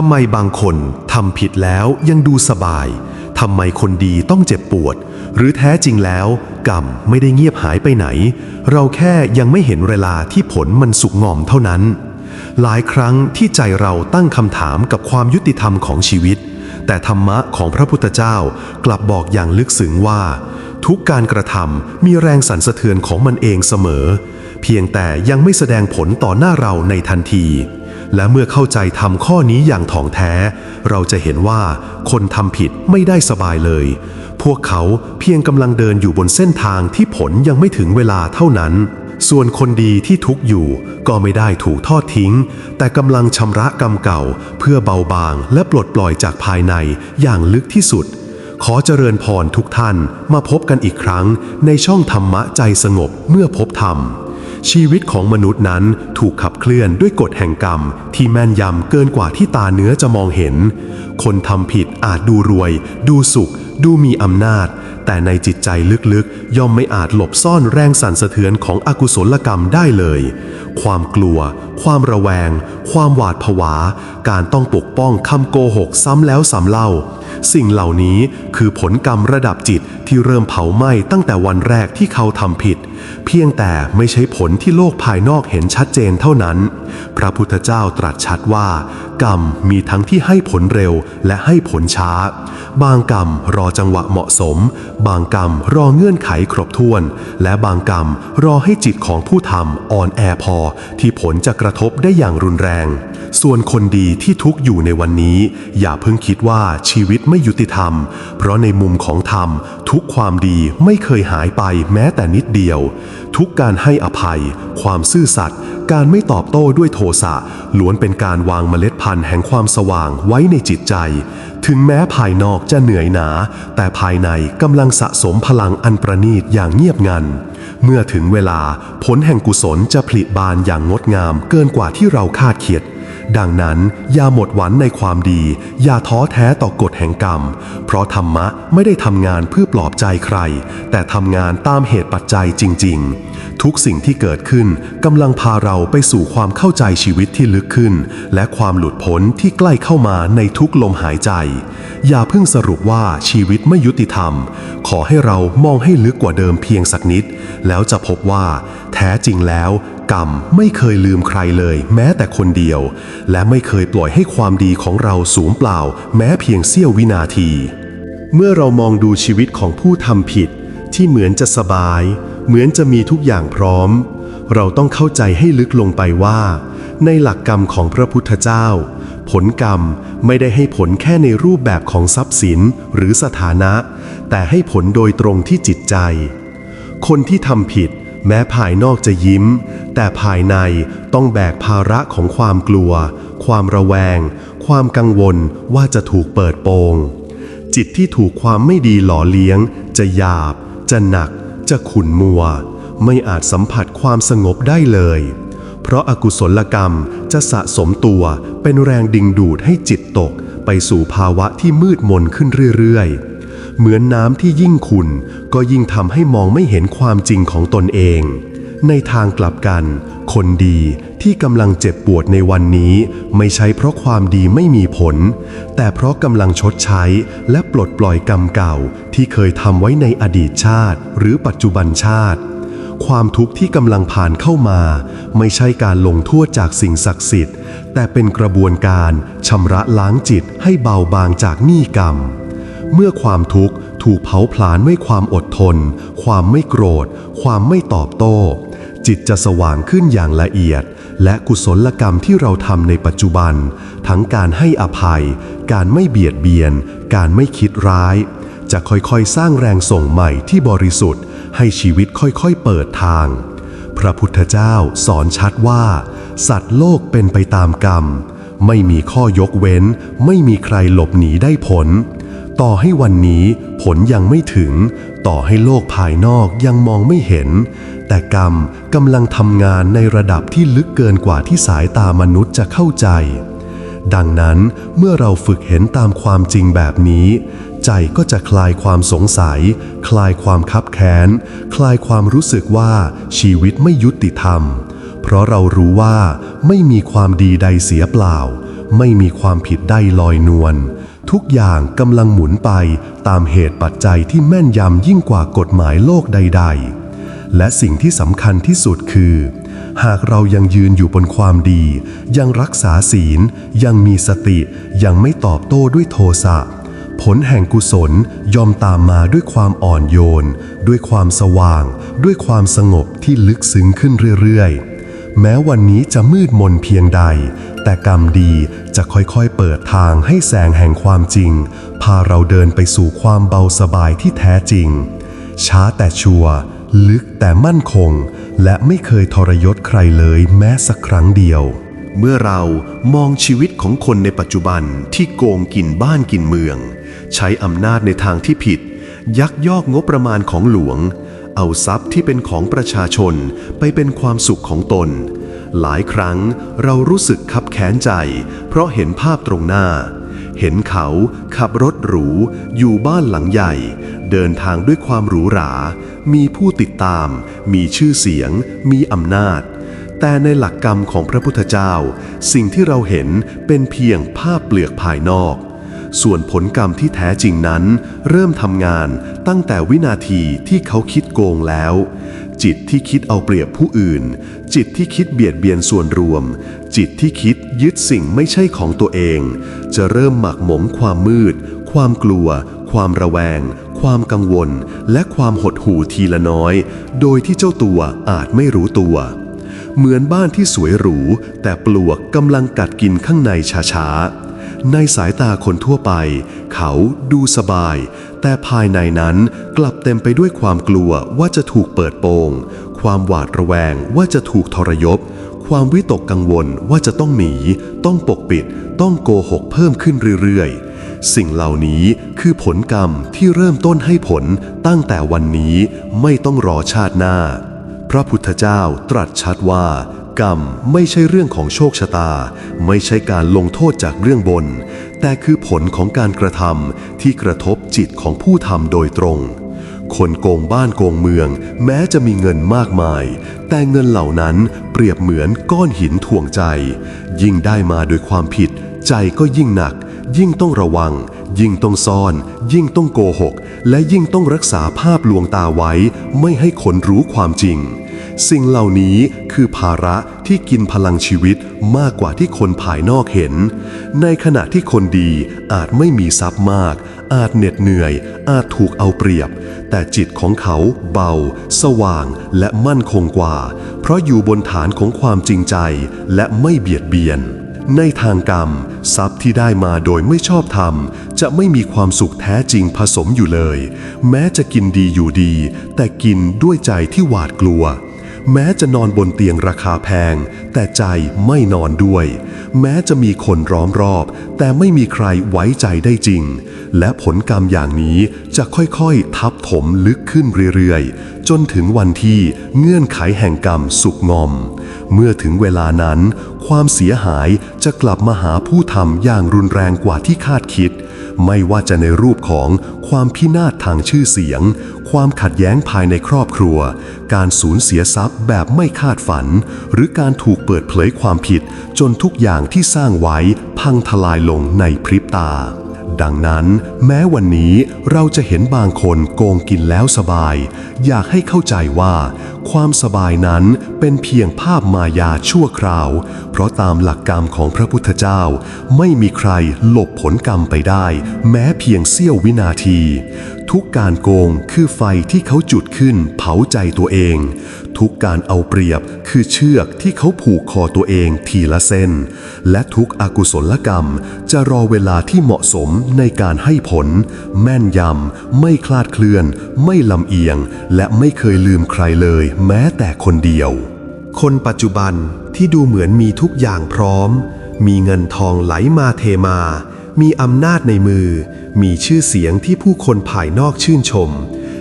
ทำไมบางคนทำผิดแล้วยังดูสบาย ทำไมคนดีต้องเจ็บปวด หรือแท้จริงแล้ว กรรมไม่ได้เงียบหายไปไหน เราแค่ยังไม่เห็นเวลาที่ผลมันสุกงอมเท่านั้น หลายครั้งที่ใจเราตั้งคำถามกับความยุติธรรมของชีวิต แต่ธรรมะของพระพุทธเจ้ากลับบอกอย่างลึกซึ้งว่า ทุกการกระทำมีแรงสั่นสะเทือนของมันเองเสมอ เพียงแต่ยังไม่แสดงผลต่อหน้าเราในทันที และเมื่อเข้าใจทำข้อนี้อย่างถ่องแท้ เราจะเห็นว่าคนทำผิดไม่ได้สบายเลย พวกเขาเพียงกำลังเดินอยู่บนเส้นทางที่ผลยังไม่ถึงเวลาเท่านั้น ส่วนคนดีที่ทุกอยู่ก็ไม่ได้ถูกทอดทิ้ง แต่กำลังชำระกรรมเก่า เพื่อเบาบางและปลดปล่อยจากภายในอย่างลึกที่สุด ขอเจริญพรทุกท่านมาพบกันอีกครั้งในช่องธรรมะใจสงบเมื่อพบธรรม ชีวิตของมนุษย์นั้นถูกขับเคลื่อนด้วยกฎแห่งกรรม ที่แม่นยำเกินกว่าที่ตาเนื้อจะมองเห็น คนทำผิดอาจดูรวย ดูสุข ดูมีอำนาจ แต่ในจิตใจลึกๆ ย่อมไม่อาจหลบซ่อนแรงสั่นสะเทือนของอกุศลกรรมได้เลย ความกลัว ความระแวง ความหวาดผวา การต้องปกป้องคำโกหกซ้ำแล้วซ้ำเล่า สิ่งเหล่านี้คือผลกรรมระดับจิตที่เริ่มเผาไหม้ตั้งแต่วันแรกที่เขาทำผิด เพียงแต่ไม่ใช่ผลที่โลกภายนอกเห็นชัดเจนเท่านั้น พระพุทธเจ้าตรัสชัดว่า กรรมมีทั้งที่ให้ผลเร็วและให้ผลช้า บางกรรมรอจังหวะเหมาะสม บางกรรมรอเงื่อนไขครบถ้วน และบางกรรมรอให้จิตของผู้ทำอ่อนแอพอ ที่ผลจะกระทบได้อย่างรุนแรง ส่วนคนดีที่ทุกข์อยู่ในวันนี้ อย่าเพิ่งคิดว่าชีวิตไม่ยุติธรรม เพราะในมุมของธรรม ทุกความดีไม่เคยหายไปแม้แต่นิดเดียว ทุกการให้อภัย ความซื่อสัตย์การไม่ตอบโต้ด้วยโทสะล้วนเป็นการวางเมล็ดพันธุ์แห่งความสว่างไว้ในจิตใจ ถึงแม้ภายนอกจะเหนื่อยหนา แต่ภายในกำลังสะสมพลังอันประณีตอย่างเงียบงันเมื่อถึงเวลาผลแห่งกุศลจะผลิบานอย่างงดงามเกินกว่าที่เราคาดคิด ดังนั้นอย่าหมดหวังในความดี อย่าท้อแท้ต่อกฎแห่งกรรม เพราะธรรมะไม่ได้ทำงานเพื่อปลอบใจใคร แต่ทำงานตามเหตุปัจจัยจริง ๆ ทุกสิ่งที่เกิดขึ้นกำลังพาเราไปสู่ความเข้าใจชีวิตที่ลึกขึ้น และความหลุดพ้นที่ใกล้เข้ามาในทุกลมหายใจ อย่าเพิ่งสรุปว่าชีวิตไม่ยุติธรรม ขอให้เรามองให้ลึกกว่าเดิมเพียงสักนิด แล้วจะพบว่า แท้จริงแล้ว กรรมไม่เคยลืมใครเลย แม้แต่คนเดียว และไม่เคยปล่อยให้ความดีของเราสูญเปล่า แม้เพียงเสี้ยววินาที เมื่อเรามองดูชีวิตของผู้ทำผิด ที่เหมือนจะสบาย เหมือนจะมีทุกอย่างพร้อม เราต้องเข้าใจให้ลึกลงไปว่า ในหลักกรรมของพระพุทธเจ้า ผลกรรมไม่ได้ให้ผลแค่ในรูปแบบของทรัพย์สินหรือสถานะ แต่ให้ผลโดยตรงที่จิตใจ คนที่ทำผิด แม้ภายนอกจะยิ้ม แต่ภายในต้องแบกภาระของความกลัว ความระแวง ความกังวลว่าจะถูกเปิดโปง จิตที่ถูกความไม่ดีหล่อเลี้ยง จะหยาบ จะหนัก จะขุ่นมัว ไม่อาจสัมผัสความสงบได้เลย เพราะอากุศลกรรมจะสะสมตัวเป็นแรงดึงดูดให้จิตตก ไปสู่ภาวะที่มืดมนขึ้นเรื่อยๆ เหมือนน้ำที่ยิ่งขุ่นก็ยิ่งทำให้มองไม่เห็นความจริงของตนเอง ในทางกลับกัน คนดีที่กำลังเจ็บปวดในวันนี้ ไม่ใช่เพราะความดีไม่มีผล แต่เพราะกำลังชดใช้และปลดปล่อยกรรมเก่าที่เคยทำไว้ในอดีตชาติ หรือปัจจุบันชาติ ความทุกข์ที่กำลังผ่านเข้ามา ไม่ใช่การลงโทษจากสิ่งศักดิ์สิทธิ์ แต่เป็นกระบวนการชำระล้างจิตให้เบาบางจากหนี้กรรม เมื่อความทุกข์ถูกเผาผลาญด้วยความอดทน ความไม่โกรธ ความไม่ตอบโต้ จิตจะสว่างขึ้นอย่างละเอียด และกุศลกรรมที่เราทำในปัจจุบัน ทั้งการให้อภัย การไม่เบียดเบียน การไม่คิดร้าย จะค่อยๆ สร้างแรงส่งใหม่ที่บริสุทธิ์ ให้ชีวิตค่อยๆ เปิดทาง พระพุทธเจ้าสอนชัดว่า สัตว์โลกเป็นไปตามกรรม ไม่มีข้อยกเว้น ไม่มีใครหลบหนีได้ผล ต่อให้วันนี้ผลยังไม่ถึง ต่อให้โลกภายนอกยังมองไม่เห็น แต่กรรมกำลังทำงานในระดับที่ลึกเกินกว่าที่สายตามนุษย์จะเข้าใจ ดังนั้นเมื่อเราฝึกเห็นตามความจริงแบบนี้ ใจก็จะคลายความสงสัย คลายความคับแค้น คลายความรู้สึกว่าชีวิตไม่ยุติธรรม เพราะเรารู้ว่าไม่มีความดีใดเสียเปล่า ไม่มีความผิดได้ลอยนวล ทุกอย่างกำลังหมุนไปตามเหตุปัจจัยที่แม่นยำยิ่งกว่ากฎหมายโลกใด ๆ และสิ่งที่สำคัญที่สุดคือ หากเรายังยืนอยู่บนความดี ยังรักษาศีล ยังมีสติ ยังไม่ตอบโต้ด้วยโทสะผลแห่งกุศลยอมตามมาด้วยความอ่อนโยน ด้วยความสว่าง ด้วยความสงบที่ลึกซึ้งขึ้นเรื่อยๆ แม้วันนี้จะมืดมนเพียงใด แต่กรรมดี จะค่อยๆเปิดทางให้แสงแห่งความจริง พาเราเดินไปสู่ความเบาสบายที่แท้จริง ช้าแต่ชัวร์ลึกแต่มั่นคง และไม่เคยทรยศใครเลยแม้สักครั้งเดียว เมื่อเรามองชีวิตของคนในปัจจุบันที่โกงกินบ้านกินเมือง ใช้อำนาจในทางที่ผิด ยักยอกงบประมาณของหลวง เอาทรัพย์ที่เป็นของประชาชนไปเป็นความสุขของตน หลายครั้งเรารู้สึกคับแค้นใจ เพราะเห็นภาพตรงหน้า เห็นเขาขับรถหรู อยู่บ้านหลังใหญ่ เดินทางด้วยความหรูหรา มีผู้ติดตาม มีชื่อเสียง มีอำนาจ แต่ในหลักกรรมของพระพุทธเจ้า สิ่งที่เราเห็นเป็นเพียงภาพเปลือกภายนอก ส่วนผลกรรมที่แท้จริงนั้น เริ่มทำงานตั้งแต่วินาทีที่เขาคิดโกงแล้ว จิตที่คิดเอาเปรียบผู้อื่น จิตที่คิดเบียดเบียนส่วนรวม จิตที่คิดยึดสิ่งไม่ใช่ของตัวเอง จะเริ่มหมักหมมความมืด ความกลัว ความระแวง ความกังวล และความหดหู่ทีละน้อย โดยที่เจ้าตัวอาจไม่รู้ตัวเหมือนบ้านที่สวยหรู แต่ปลวกกำลังกัดกินข้างในช้าๆ ในสายตาคนทั่วไป เขาดูสบาย แต่ภายในนั้นกลับเต็มไปด้วยความกลัวว่าจะถูกเปิดโปง ความหวาดระแวงว่าจะถูกทรยศความวิตกกังวลว่าจะต้องหนี ต้องปกปิด ต้องโกหกเพิ่มขึ้นเรื่อยๆ สิ่งเหล่านี้คือผลกรรมที่เริ่มต้นให้ผลตั้งแต่วันนี้ไม่ต้องรอชาติหน้า พระพุทธเจ้าตรัสชัดว่า กรรมไม่ใช่เรื่องของโชคชะตา ไม่ใช่การลงโทษจากเรื่องบน แต่คือผลของการกระทำที่กระทบจิตของผู้ทำโดยตรง คนโกงบ้านโกงเมือง แม้จะมีเงินมากมาย แต่เงินเหล่านั้นเปรียบเหมือนก้อนหินถ่วงใจ ยิ่งได้มาโดยความผิด ใจก็ยิ่งหนัก ยิ่งต้องระวัง ยิ่งต้องซ่อน ยิ่งต้องโกหก และยิ่งต้องรักษาภาพลวงตาไว้ ไม่ให้คนรู้ความจริง สิ่งเหล่านี้คือภาระที่กินพลังชีวิตมากกว่าที่คนภายนอกเห็น ในขณะที่คนดีอาจไม่มีทรัพย์มาก อาจเหน็ดเหนื่อย อาจถูกเอาเปรียบ แต่จิตของเขาเบา สว่างและมั่นคงกว่า เพราะอยู่บนฐานของความจริงใจและไม่เบียดเบียนในทางกรรม ทรัพย์ที่ได้มาโดยไม่ชอบธรรม จะไม่มีความสุขแท้จริงผสมอยู่เลย แม้จะกินดีอยู่ดี แต่กินด้วยใจที่หวาดกลัว แม้จะนอนบนเตียงราคาแพง แต่ใจไม่นอนด้วย แม้จะมีคนร้อมรอบ แต่ไม่มีใครไว้ใจได้จริง และผลกรรมอย่างนี้จะค่อยๆ ทับถมลึกขึ้นเรื่อยๆ จนถึงวันที่เงื่อนไขแห่งกรรมสุกงอม เมื่อถึงเวลานั้น ความเสียหายจะกลับมาหาผู้ทำอย่างรุนแรงกว่าที่คาดคิด ไม่ว่าจะในรูปของความพินาศทางชื่อเสียง ความขัดแย้งภายในครอบครัว การสูญเสียทรัพย์แบบไม่คาดฝัน หรือการถูกเปิดเผยความผิด จนทุกอย่างที่สร้างไว้พังทลายลงในพริบตาดังนั้นแม้วันนี้เราจะเห็นบางคนโกงกินแล้วสบาย อยากให้เข้าใจว่า ความสบายนั้นเป็นเพียงภาพมายาชั่วคราว เพราะตามหลักกรรมของพระพุทธเจ้า ไม่มีใครหลบผลกรรมไปได้ แม้เพียงเสี้ยววินาที ทุกการโกงคือไฟที่เขาจุดขึ้นเผาใจตัวเอง ทุกการเอาเปรียบคือเชือกที่เขาผูกคอตัวเองทีละเส้น และทุกอกุศลกรรมจะรอเวลาที่เหมาะสมในการให้ผล แม่นยำ ไม่คลาดเคลื่อน ไม่ลำเอียง และไม่เคยลืมใครเลย แม้แต่คนเดียว คนปัจจุบันที่ดูเหมือนมีทุกอย่างพร้อม มีเงินทองไหลมาเทมา มีอำนาจในมือ มีชื่อเสียงที่ผู้คนภายนอกชื่นชม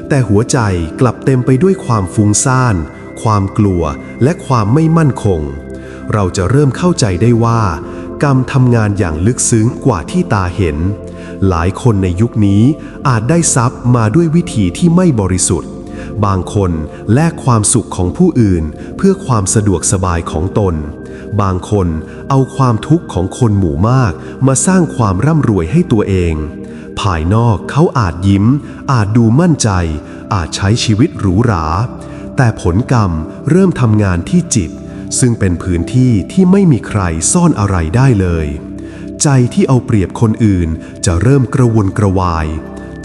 แต่หัวใจกลับเต็มไปด้วยความฟุ้งซ่าน ความกลัวและความไม่มั่นคง เราจะเริ่มเข้าใจได้ว่า กรรมทำงานอย่างลึกซึ้งกว่าที่ตาเห็น หลายคนในยุคนี้อาจได้ทรัพย์มาด้วยวิธีที่ไม่บริสุทธิ์ บางคนแลกความสุขของผู้อื่น เพื่อความสะดวกสบายของตน บางคนเอาความทุกข์ของคนหมู่มากมาสร้างความร่ำรวยให้ตัวเอง ภายนอกเขาอาจยิ้ม อาจดูมั่นใจ อาจใช้ชีวิตหรูหรา แต่ผลกรรมเริ่มทำงานที่จิต ซึ่งเป็นพื้นที่ที่ไม่มีใครซ่อนอะไรได้เลย ใจที่เอาเปรียบคนอื่นจะเริ่มกระวนกระวาย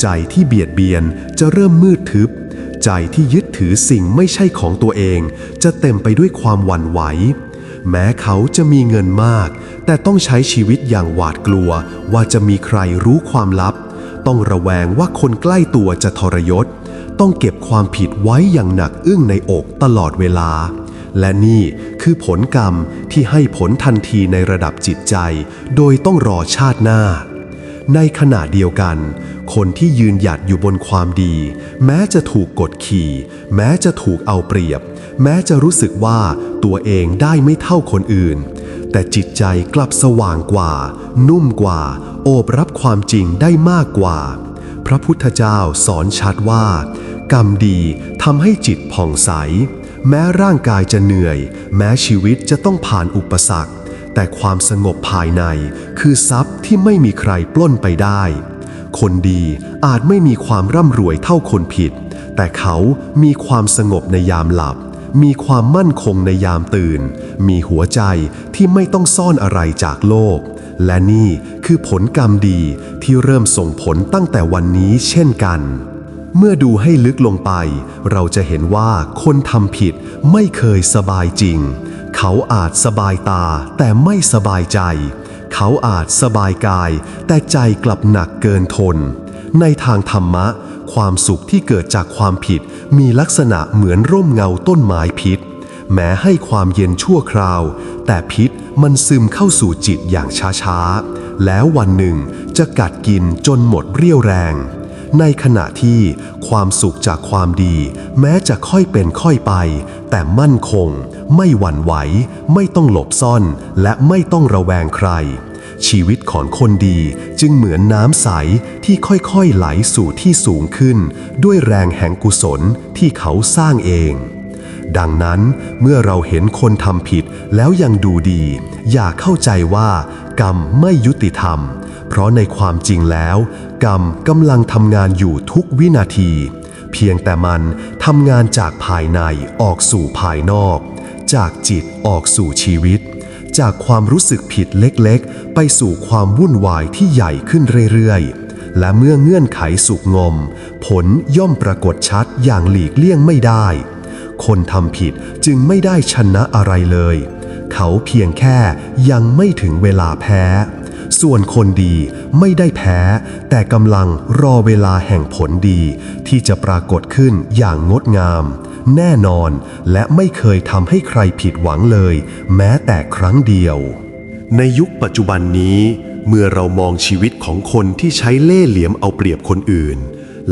ใจที่เบียดเบียนจะเริ่มมืดทึบใจที่ยึดถือสิ่งไม่ใช่ของตัวเอง จะเต็มไปด้วยความหวั่นไหว แม้เขาจะมีเงินมาก แต่ต้องใช้ชีวิตอย่างหวาดกลัวว่าจะมีใครรู้ความลับ ต้องระแวงว่าคนใกล้ตัวจะทรยศ ต้องเก็บความผิดไว้อย่างหนักอึ้งในอกตลอดเวลา และนี่คือผลกรรมที่ให้ผลทันทีในระดับจิตใจ โดยต้องรอชาติหน้า ในขณะเดียวกัน คนที่ยืนหยัดอยู่บนความดี แม้จะถูกกดขี่ แม้จะถูกเอาเปรียบ แม้จะรู้สึกว่าตัวเองได้ไม่เท่าคนอื่น แต่จิตใจกลับสว่างกว่า นุ่มกว่า โอบรับความจริงได้มากกว่า พระพุทธเจ้าสอนชัดว่า กรรมดีทำให้จิตผ่องใส แม้ร่างกายจะเหนื่อย แม้ชีวิตจะต้องผ่านอุปสรรค แต่ความสงบภายในคือทรัพย์ที่ไม่มีใครปล้นไปได้คนดีอาจไม่มีความร่ำรวยเท่าคนผิด แต่เขามีความสงบในยามหลับ มีความมั่นคงในยามตื่น มีหัวใจที่ไม่ต้องซ่อนอะไรจากโลก และนี่คือผลกรรมดีที่เริ่มส่งผลตั้งแต่วันนี้เช่นกัน เมื่อดูให้ลึกลงไป เราจะเห็นว่าคนทำผิดไม่เคยสบายจริง เขาอาจสบายตาแต่ไม่สบายใจ เขาอาจสบายกาย แต่ใจกลับหนักเกินทน ในทางธรรมะ ความสุขที่เกิดจากความผิดมีลักษณะเหมือนร่มเงาต้นไม้พิษ แม้ให้ความเย็นชั่วคราว แต่พิษมันซึมเข้าสู่จิตอย่างช้าๆ แล้ววันหนึ่งจะกัดกินจนหมดเรี่ยวแรง ในขณะที่ความสุขจากความดี แม้จะค่อยเป็นค่อยไป แต่มั่นคง ไม่หวั่นไหว ไม่ต้องหลบซ่อน และไม่ต้องระแวงใคร ชีวิตของคนดีจึงเหมือนน้ำใสที่ค่อยๆไหลสู่ที่สูงขึ้น ด้วยแรงแห่งกุศลที่เขาสร้างเอง ดังนั้นเมื่อเราเห็นคนทำผิดแล้วยังดูดี อย่าเข้าใจว่ากรรมไม่ยุติธรรม เพราะในความจริงแล้ว กรรมกำลังทำงานอยู่ทุกวินาที เพียงแต่มันทำงานจากภายในออกสู่ภายนอก จากจิตออกสู่ชีวิต จากความรู้สึกผิดเล็กๆ ไปสู่ความวุ่นวายที่ใหญ่ขึ้นเรื่อยๆ และเมื่อเงื่อนไขสุกงอม ผลย่อมปรากฏชัดอย่างหลีกเลี่ยงไม่ได้ คนทำผิดจึงไม่ได้ชนะอะไรเลย เขาเพียงแค่ยังไม่ถึงเวลาแพ้ ส่วนคนดีไม่ได้แพ้ แต่กำลังรอเวลาแห่งผลดี ที่จะปรากฏขึ้นอย่างงดงาม แน่นอนและไม่เคยทำให้ใครผิดหวังเลย แม้แต่ครั้งเดียว ในยุคปัจจุบันนี้ เมื่อเรามองชีวิตของคนที่ใช้เล่ห์เหลี่ยมเอาเปรียบคนอื่น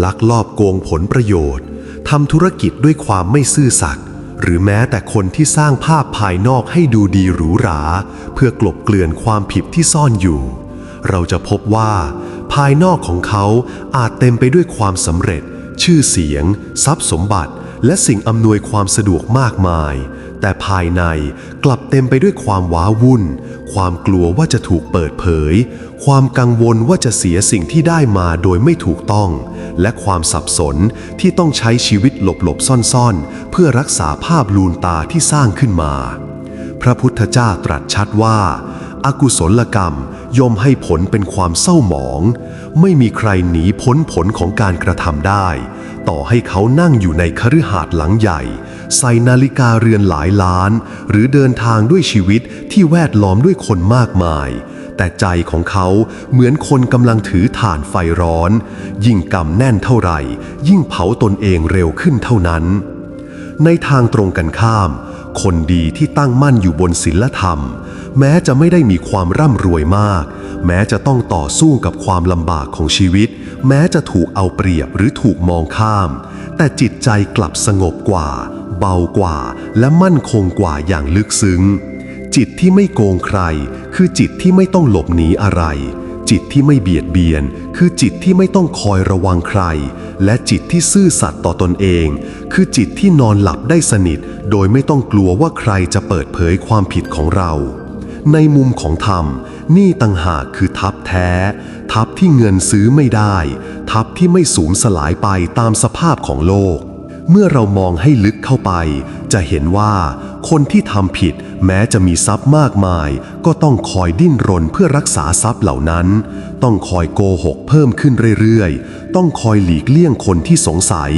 ลักลอบโกงผลประโยชน์ทำธุรกิจด้วยความไม่ซื่อสัตย์หรือแม้แต่คนที่สร้างภาพภายนอกให้ดูดีหรูหรา เพื่อกลบเกลื่อนความผิดที่ซ่อนอยู่ เราจะพบว่า ภายนอกของเขาอาจเต็มไปด้วยความสำเร็จ ชื่อเสียง ทรัพย์สมบัติ และสิ่งอำนวยความสะดวกมากมาย แต่ภายในกลับเต็มไปด้วยความว้าวุ่น ความกลัวว่าจะถูกเปิดเผย ความกังวลว่าจะเสียสิ่งที่ได้มาโดยไม่ถูกต้อง และความสับสนที่ต้องใช้ชีวิตหลบๆซ่อนๆ เพื่อรักษาภาพลูนตาที่สร้างขึ้นมา พระพุทธเจ้าตรัสชัดว่าอากุศลกรรมย่อมให้ผลเป็นความเศร้าหมอง ไม่มีใครหนีพ้นผลของการกระทำได้ ต่อให้เขานั่งอยู่ในคฤหาสน์หลังใหญ่ ใส่นาฬิกาเรือนหลายล้าน หรือเดินทางด้วยชีวิตที่แวดล้อมด้วยคนมากมาย แต่ใจของเขาเหมือนคนกำลังถือถ่านไฟร้อน ยิ่งกำแน่นเท่าไหร่ ยิ่งเผาตนเองเร็วขึ้นเท่านั้น ในทางตรงกันข้าม คนดีที่ตั้งมั่นอยู่บนศีลธรรม แม้จะไม่ได้มีความร่ำรวยมาก แม้จะต้องต่อสู้กับความลำบากของชีวิต แม้จะถูกเอาเปรียบหรือถูกมองข้าม แต่จิตใจกลับสงบกว่า เบากว่า และมั่นคงกว่าอย่างลึกซึ้ง จิตที่ไม่โกงใคร คือจิตที่ไม่ต้องหลบหนีอะไร จิตที่ไม่เบียดเบียน คือจิตที่ไม่ต้องคอยระวังใคร และจิตที่ซื่อสัตย์ต่อตนเอง คือจิตที่นอนหลับได้สนิท โดยไม่ต้องกลัวว่าใครจะเปิดเผยความผิดของเรา ในมุมของธรรม นี่ต่างหากคือทัพแท้ ทัพที่เงินซื้อไม่ได้ ทัพที่ไม่สูญสลายไปตามสภาพของโลก เมื่อเรามองให้ลึกเข้าไป จะเห็นว่าคนที่ทำผิดแม้จะมีทรัพย์มากมาย ก็ต้องคอยดิ้นรนเพื่อรักษาทรัพย์เหล่านั้น ต้องคอยโกหกเพิ่มขึ้นเรื่อยๆ ต้องคอยหลีกเลี่ยงคนที่สงสัย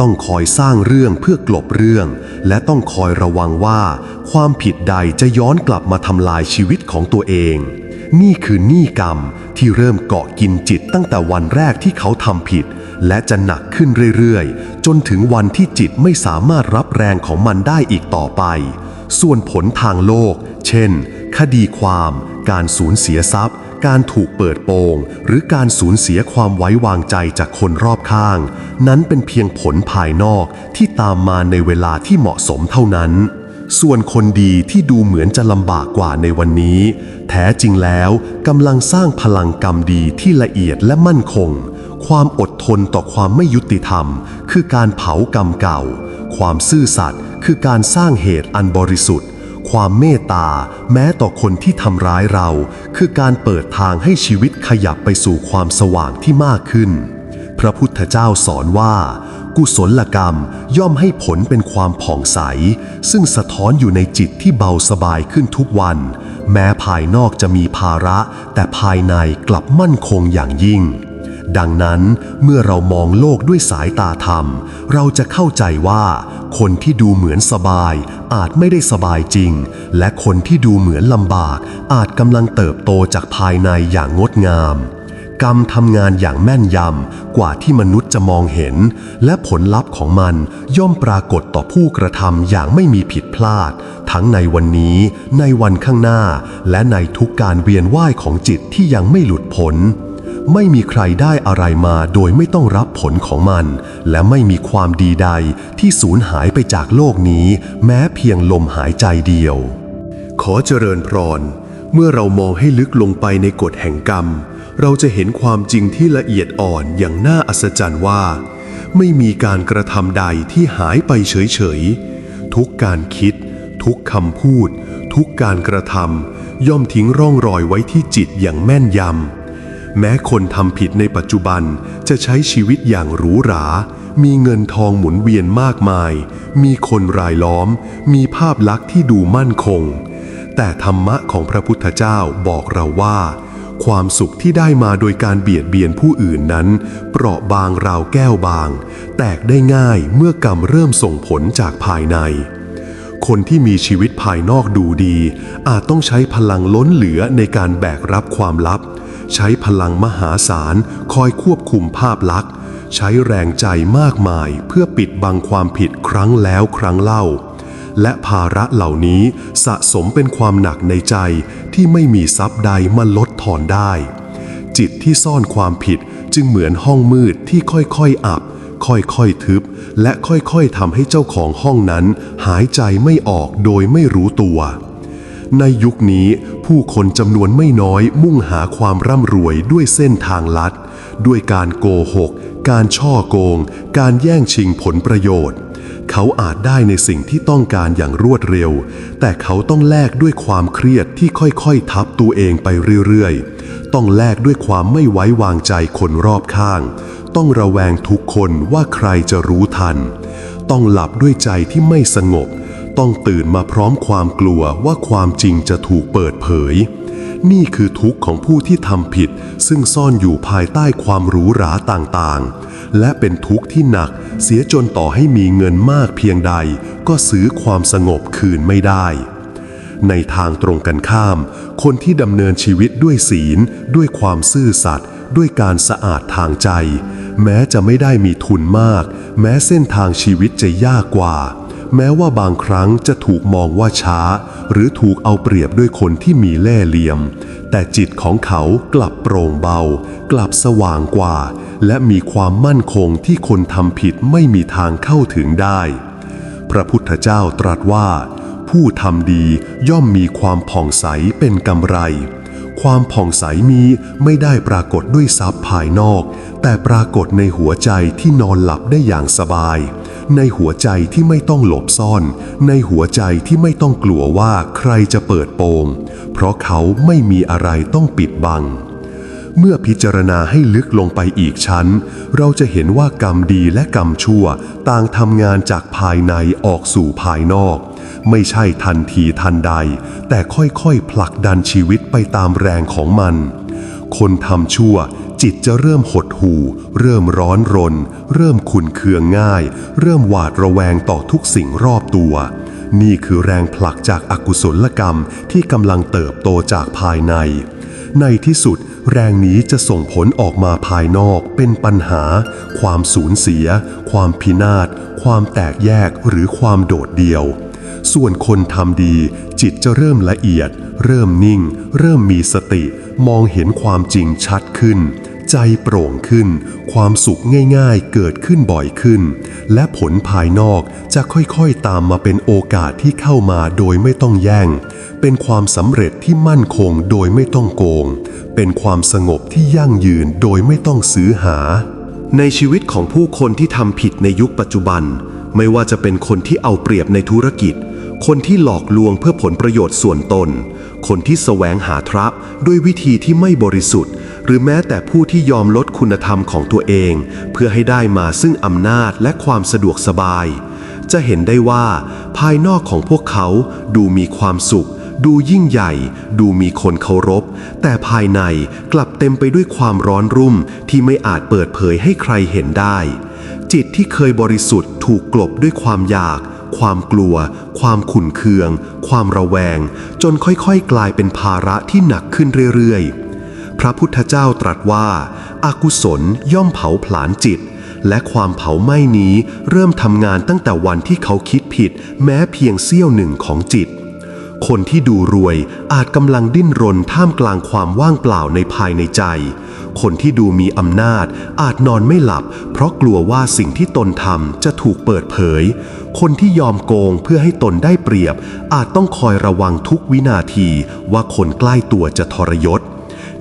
ต้องคอยสร้างเรื่องเพื่อกลบเรื่อง และต้องคอยระวังว่า ความผิดใดจะย้อนกลับมาทำลายชีวิตของตัวเอง นี่คือหนี้กรรมที่เริ่มเกาะกินจิตตั้งแต่วันแรกที่เขาทำผิด และจะหนักขึ้นเรื่อยๆ จนถึงวันที่จิตไม่สามารถรับแรงของมันได้อีกต่อไป ส่วนผลทางโลก เช่น คดีความ การสูญเสียทรัพย์ การถูกเปิดโปง หรือการสูญเสียความไว้วางใจจากคนรอบข้าง นั้นเป็นเพียงผลภายนอกที่ตามมาในเวลาที่เหมาะสมเท่านั้น ส่วนคนดีที่ดูเหมือนจะลำบากกว่าในวันนี้ แท้จริงแล้วกำลังสร้างพลังกรรมดีที่ละเอียดและมั่นคง ความอดทนต่อความไม่ยุติธรรม คือการเผากรรมเก่า ความซื่อสัตย์คือการสร้างเหตุอันบริสุทธิ์ ความเมตตา แม้ต่อคนที่ทำร้ายเรา คือการเปิดทางให้ชีวิตขยับไปสู่ความสว่างที่มากขึ้น พระพุทธเจ้าสอนว่า กุศลกรรมย่อมให้ผลเป็นความผ่องใส ซึ่งสะท้อนอยู่ในจิตที่เบาสบายขึ้นทุกวัน แม้ภายนอกจะมีภาระ แต่ภายในกลับมั่นคงอย่างยิ่ง ดังนั้นเมื่อเรามองโลกด้วยสายตาธรรม เราจะเข้าใจว่า คนที่ดูเหมือนสบาย อาจไม่ได้สบายจริง และคนที่ดูเหมือนลำบาก อาจกำลังเติบโตจากภายในอย่างงดงาม กรรมทำงานอย่างแม่นยำกว่าที่มนุษย์จะมองเห็น และผลลัพธ์ของมันย่อมปรากฏต่อผู้กระทำอย่างไม่มีผิดพลาด ทั้งในวันนี้ในวันข้างหน้า และในทุกการเวียนว่ายของจิตที่ยังไม่หลุดพ้นไม่มีใครได้อะไรมาโดยไม่ต้องรับผลของมัน และไม่มีความดีใดที่สูญหายไปจากโลกนี้ แม้เพียงลมหายใจเดียว ขอเจริญพร เมื่อเรามองให้ลึกลงไปในกฎแห่งกรรม เราจะเห็นความจริงที่ละเอียดอ่อนอย่างน่าอัศจรรย์ว่า ไม่มีการกระทำใดที่หายไปเฉยๆ ทุกการคิด ทุกคำพูด ทุกการกระทำย่อมทิ้งร่องรอยไว้ที่จิตอย่างแม่นยำ แม้คนทำผิดในปัจจุบันจะใช้ชีวิตอย่างหรูหรา มีเงินทองหมุนเวียนมากมาย มีคนรายล้อม มีภาพลักษณ์ที่ดูมั่นคง แต่ธรรมะของพระพุทธเจ้าบอกเราว่า ความสุขที่ได้มาโดยการเบียดเบียนผู้อื่นนั้น เปราะบางราวแก้วบาง แตกได้ง่ายเมื่อกรรมเริ่มส่งผลจากภายใน คนที่มีชีวิตภายนอกดูดี อาจต้องใช้พลังล้นเหลือในการแบกรับความลับ ใช้พลังมหาศาลคอยควบคุมภาพลักษณ์ ใช้แรงใจมากมายเพื่อปิดบังความผิดครั้งแล้วครั้งเล่า และภาระเหล่านี้สะสมเป็นความหนักในใจที่ไม่มีทรัพย์ใดมาลดทอนได้ จิตที่ซ่อนความผิดจึงเหมือนห้องมืดที่ค่อยๆอับ ค่อยๆทึบ และค่อยๆทำให้เจ้าของห้องนั้น หายใจไม่ออกโดยไม่รู้ตัว ในยุคนี้ผู้คนจำนวนไม่น้อยมุ่งหาความร่ำรวยด้วยเส้นทางลัด ด้วยการโกหก การช่อโกง การแย่งชิงผลประโยชน์ เขาอาจได้ในสิ่งที่ต้องการอย่างรวดเร็ว แต่เขาต้องแลกด้วยความเครียดที่ค่อยๆ ทับตัวเองไปเรื่อยๆ ต้องแลกด้วยความไม่ไว้วางใจคนรอบข้าง ต้องระแวงทุกคนว่าใครจะรู้ทัน ต้องหลับด้วยใจที่ไม่สงบ ต้องตื่นมาพร้อมความกลัวว่าความจริงจะถูกเปิดเผย นี่คือทุกข์ของผู้ที่ทำผิด ซึ่งซ่อนอยู่ภายใต้ความหรูหราต่างๆ และเป็นทุกข์ที่หนักเสียจนต่อให้มีเงินมากเพียงใด ก็ซื้อความสงบคืนไม่ได้ ในทางตรงกันข้าม คนที่ดำเนินชีวิตด้วยศีล ด้วยความซื่อสัตย์ด้วยการสะอาดทางใจ แม้จะไม่ได้มีทุนมาก แม้เส้นทางชีวิตจะยากกว่า แม้ว่าบางครั้งจะถูกมองว่าช้า หรือถูกเอาเปรียบด้วยคนที่มีแล่เหลี่ยม แต่จิตของเขากลับโปร่งเบา กลับสว่างกว่า และมีความมั่นคงที่คนทำผิดไม่มีทางเข้าถึงได้ พระพุทธเจ้าตรัสว่า ผู้ทำดีย่อมมีความผ่องใสเป็นกำไร ความผ่องใสมีไม่ได้ปรากฏด้วยทรัพย์ภายนอก แต่ปรากฏในหัวใจที่นอนหลับได้อย่างสบาย ในหัวใจที่ไม่ต้องหลบซ่อน ในหัวใจที่ไม่ต้องกลัวว่าใครจะเปิดโปง เพราะเขาไม่มีอะไรต้องปิดบัง เมื่อพิจารณาให้ลึกลงไปอีกชั้น เราจะเห็นว่ากรรมดีและกรรมชั่ว ต่างทำงานจากภายในออกสู่ภายนอก ไม่ใช่ทันทีทันใด แต่ค่อยๆ ผลักดันชีวิตไปตามแรงของมัน คนทำชั่ว จิตจะเริ่มหดหู่ เริ่มร้อนรน เริ่มขุนเคืองง่าย เริ่มหวาดระแวงต่อทุกสิ่งรอบตัว นี่คือแรงผลักจากอากุศลกรรมที่กำลังเติบโตจากภายใน ในที่สุดแรงนี้จะส่งผลออกมาภายนอกเป็นปัญหา ความสูญเสีย ความพินาศ ความแตกแยกหรือความโดดเดี่ยว ส่วนคนทำดี จิตจะเริ่มละเอียด เริ่มนิ่ง เริ่มมีสติ มองเห็นความจริงชัดขึ้น ใจโปร่งขึ้น ความสุขง่ายๆ เกิดขึ้นบ่อยขึ้น และผลภายนอกจะค่อยๆตามมาเป็นโอกาสที่เข้ามาโดยไม่ต้องแย่ง เป็นความสำเร็จที่มั่นคงโดยไม่ต้องโกง เป็นความสงบที่ยั่งยืนโดยไม่ต้องซื้อหา ในชีวิตของผู้คนที่ทำผิดในยุคปัจจุบันไม่ว่าจะเป็นคนที่เอาเปรียบในธุรกิจ คนที่หลอกลวงเพื่อผลประโยชน์ส่วนตน คนที่แสวงหาทรัพย์ด้วยวิธีที่ไม่บริสุทธิ์ หรือแม้แต่ผู้ที่ยอมลดคุณธรรมของตัวเอง เพื่อให้ได้มาซึ่งอำนาจและความสะดวกสบาย จะเห็นได้ว่า ภายนอกของพวกเขาดูมีความสุข ดูยิ่งใหญ่ ดูมีคนเคารพ แต่ภายในกลับเต็มไปด้วยความร้อนรุ่มที่ไม่อาจเปิดเผยให้ใครเห็นได้ จิตที่เคยบริสุทธิ์ถูกกลบด้วยความอยาก ความกลัว ความขุ่นเคือง ความระแวง จนค่อยๆ กลายเป็นภาระที่หนักขึ้นเรื่อยๆ พระพุทธเจ้าตรัสว่าอากุศลย่อมเผาผลาญจิต และความเผาไหม้นี้เริ่มทำงานตั้งแต่วันที่เขาคิดผิด แม้เพียงเสี้ยวหนึ่งของจิต คนที่ดูรวยอาจกำลังดิ้นรนท่ามกลางความว่างเปล่าในภายในใจคนที่ดูมีอำนาจอาจนอนไม่หลับ เพราะกลัวว่าสิ่งที่ตนทำจะถูกเปิดเผย คนที่ยอมโกงเพื่อให้ตนได้เปรียบ อาจต้องคอยระวังทุกวินาทีว่าคนใกล้ตัวจะทรยศ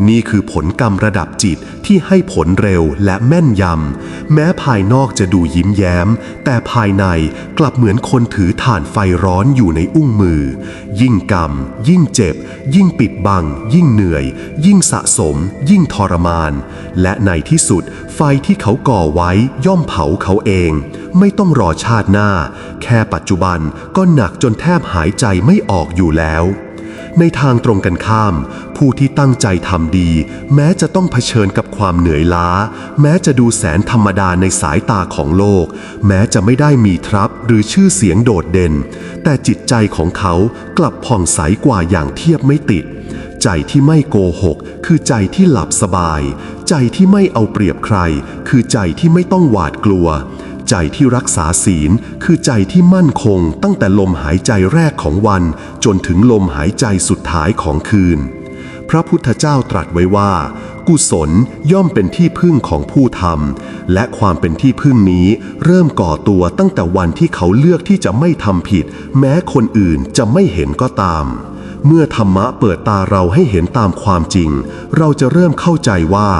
นี่คือผลกรรมระดับจิตที่ให้ผลเร็วและแม่นยำ แม้ภายนอกจะดูยิ้มแย้ม แต่ภายในกลับเหมือนคนถือถ่านไฟร้อนอยู่ในอุ้งมือ ยิ่งกรรม ยิ่งเจ็บ ยิ่งปิดบัง ยิ่งเหนื่อย ยิ่งสะสม ยิ่งทรมาน และในที่สุด ไฟที่เขาก่อไว้ย่อมเผาเขาเอง ไม่ต้องรอชาติหน้า แค่ปัจจุบันก็หนักจนแทบหายใจไม่ออกอยู่แล้ว ในทางตรงกันข้าม ผู้ที่ตั้งใจทำดี แม้จะต้องเผชิญกับความเหนื่อยล้า แม้จะดูแสนธรรมดาในสายตาของโลก แม้จะไม่ได้มีทรัพย์หรือชื่อเสียงโดดเด่น แต่จิตใจของเขากลับผ่องใสกว่าอย่างเทียบไม่ติด ใจที่ไม่โกหก คือใจที่หลับสบาย ใจที่ไม่เอาเปรียบใคร คือใจที่ไม่ต้องหวาดกลัว ใจที่รักษาศีล คือใจที่มั่นคงตั้งแต่ลมหายใจแรกของวัน จนถึงลมหายใจสุดท้ายของคืน พระพุทธเจ้าตรัสไว้ว่า กุศลย่อมเป็นที่พึ่งของผู้ทำและความเป็นที่พึ่งนี้เริ่มก่อตัวตั้งแต่วันที่เขาเลือกที่จะไม่ทำผิด แม้คนอื่นจะไม่เห็นก็ตาม เมื่อธรรมะเปิดตาเราให้เห็นตามความจริง เราจะเริ่มเข้าใจว่า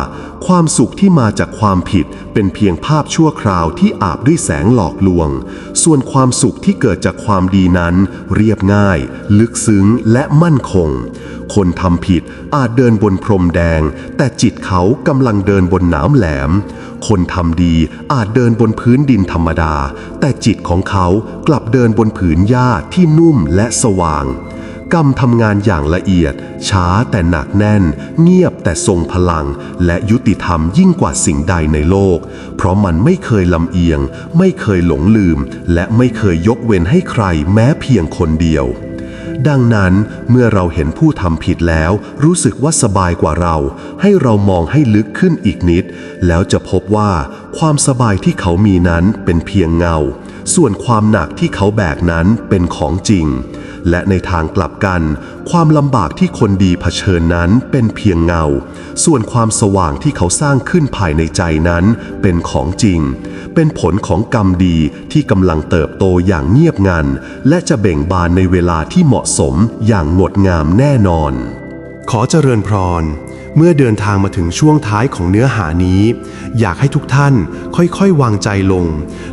ความสุขที่มาจากความผิดเป็นเพียงภาพชั่วคราวที่อาบด้วยแสงหลอกลวง ส่วนความสุขที่เกิดจากความดีนั้น เรียบง่าย ลึกซึ้งและมั่นคง คนทำผิดอาจเดินบนพรมแดง แต่จิตเขากำลังเดินบนหนามแหลม คนทำดีอาจเดินบนพื้นดินธรรมดา แต่จิตของเขากลับเดินบนผืนหญ้าที่นุ่มและสว่าง กรรมทำงานอย่างละเอียด ช้าแต่หนักแน่น เงียบแต่ทรงพลัง และยุติธรรมยิ่งกว่าสิ่งใดในโลก เพราะมันไม่เคยลำเอียง ไม่เคยหลงลืม และไม่เคยยกเว้นให้ใครแม้เพียงคนเดียวดังนั้นเมื่อเราเห็นผู้ทำผิดแล้ว รู้สึกว่าสบายกว่าเรา ให้เรามองให้ลึกขึ้นอีกนิด แล้วจะพบว่าความสบายที่เขามีนั้นเป็นเพียงเงา ส่วนความหนักที่เขาแบกนั้นเป็นของจริง และในทางกลับกัน ความลำบากที่คนดีเผชิญนั้นเป็นเพียงเงา ส่วนความสว่างที่เขาสร้างขึ้นภายในใจนั้นเป็นของจริง เป็นผลของกรรมดีที่กำลังเติบโตอย่างเงียบงัน และจะเบ่งบานในเวลาที่เหมาะสมอย่างงดงามแน่นอน ขอเจริญพร เมื่อเดินทางมาถึงช่วงท้ายของเนื้อหานี้ อยากให้ทุกท่านค่อยๆ วางใจลง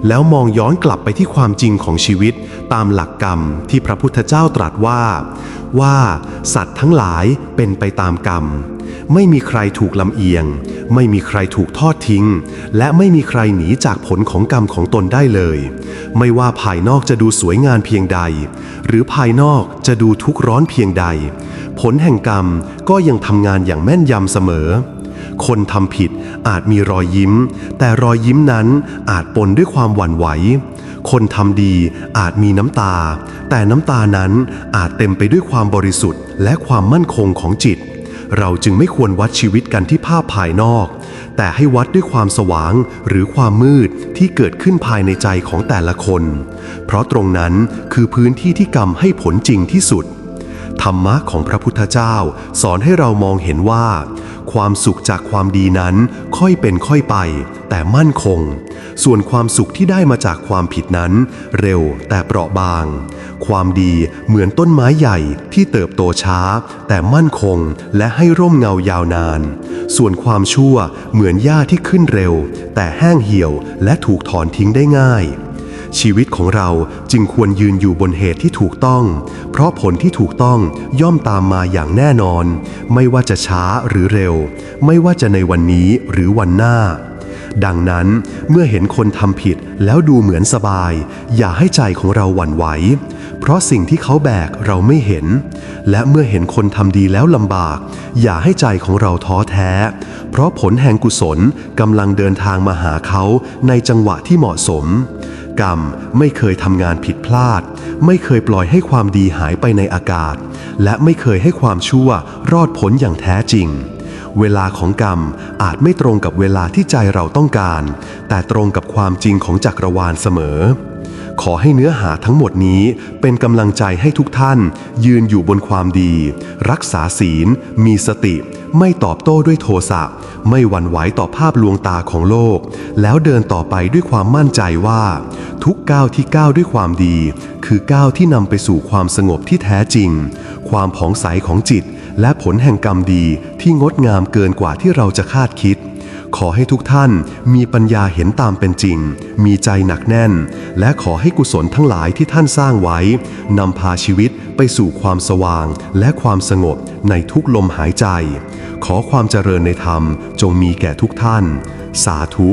แล้วมองย้อนกลับไปที่ความจริงของชีวิต ตามหลักกรรมที่พระพุทธเจ้าตรัสว่า ว่าสัตว์ทั้งหลายเป็นไปตามกรรม ไม่มีใครถูกลำเอียง ไม่มีใครถูกทอดทิ้ง และไม่มีใครหนีจากผลของกรรมของตนได้เลย ไม่ว่าภายนอกจะดูสวยงามเพียงใด หรือภายนอกจะดูทุกข์ร้อนเพียงใด ผลแห่งกรรมก็ยังทำงานอย่างแม่นยำเสมอ คนทำผิดอาจมีรอยยิ้ม แต่รอยยิ้มนั้นอาจปนด้วยความหวั่นไหว คนทำดีอาจมีน้ำตา แต่น้ำตานั้นอาจเต็มไปด้วยความบริสุทธิ์ และความมั่นคงของจิต เราจึงไม่ควรวัดชีวิตกันที่ภาพภายนอก แต่ให้วัดด้วยความสว่างหรือความมืดที่เกิดขึ้นภายในใจของแต่ละคน เพราะตรงนั้นคือพื้นที่ที่กรรมให้ผลจริงที่สุด ธรรมะของพระพุทธเจ้า สอนให้เรามองเห็นว่า ความสุขจากความดีนั้นค่อยเป็นค่อยไป แต่มั่นคง ส่วนความสุขที่ได้มาจากความผิดนั้น เร็วแต่เปราะบาง ความดีเหมือนต้นไม้ใหญ่ที่เติบโตช้า แต่มั่นคงและให้ร่มเงายาวนาน ส่วนความชั่วเหมือนหญ้าที่ขึ้นเร็ว แต่แห้งเหี่ยวและถูกถอนทิ้งได้ง่าย ชีวิตของเราจึงควรยืนอยู่บนเหตุที่ถูกต้อง เพราะผลที่ถูกต้องย่อมตามมาอย่างแน่นอน ไม่ว่าจะช้าหรือเร็ว ไม่ว่าจะในวันนี้หรือวันหน้า ดังนั้นเมื่อเห็นคนทำผิดแล้วดูเหมือนสบาย อย่าให้ใจของเราหวั่นไหว เพราะสิ่งที่เขาแบกเราไม่เห็น และเมื่อเห็นคนทำดีแล้วลำบาก อย่าให้ใจของเราท้อแท้ เพราะผลแห่งกุศลกำลังเดินทางมาหาเขาในจังหวะที่เหมาะสม กรรม ไม่เคยทำงานผิดพลาด ไม่เคยปล่อยให้ความดีหายไปในอากาศ และไม่เคยให้ความชั่วรอดพ้นอย่างแท้จริง เวลาของกรรมอาจไม่ตรงกับเวลาที่ใจเราต้องการ แต่ตรงกับความจริงของจักรวาลเสมอ ขอให้เนื้อหาทั้งหมดนี้เป็นกำลังใจให้ทุกท่าน ยืนอยู่บนความดี รักษาศีล มีสติ ไม่ตอบโต้ด้วยโทสะไม่หวั่นไหวต่อภาพลวงตาของโลก แล้วเดินต่อไปด้วยความมั่นใจว่า ทุกก้าวที่ก้าวด้วยความดี คือก้าวที่นำไปสู่ความสงบที่แท้จริง ความผ่องใสของจิต และผลแห่งกรรมดีที่งดงามเกินกว่าที่เราจะคาดคิด ขอให้ทุกท่านมีปัญญาเห็นตามเป็นจริง มีใจหนักแน่น และขอให้กุศลทั้งหลายที่ท่านสร้างไว้ นำพาชีวิตไปสู่ความสว่างและความสงบในทุกลมหายใจ ขอความเจริญในธรรมจงมีแก่ทุกท่าน สาธุ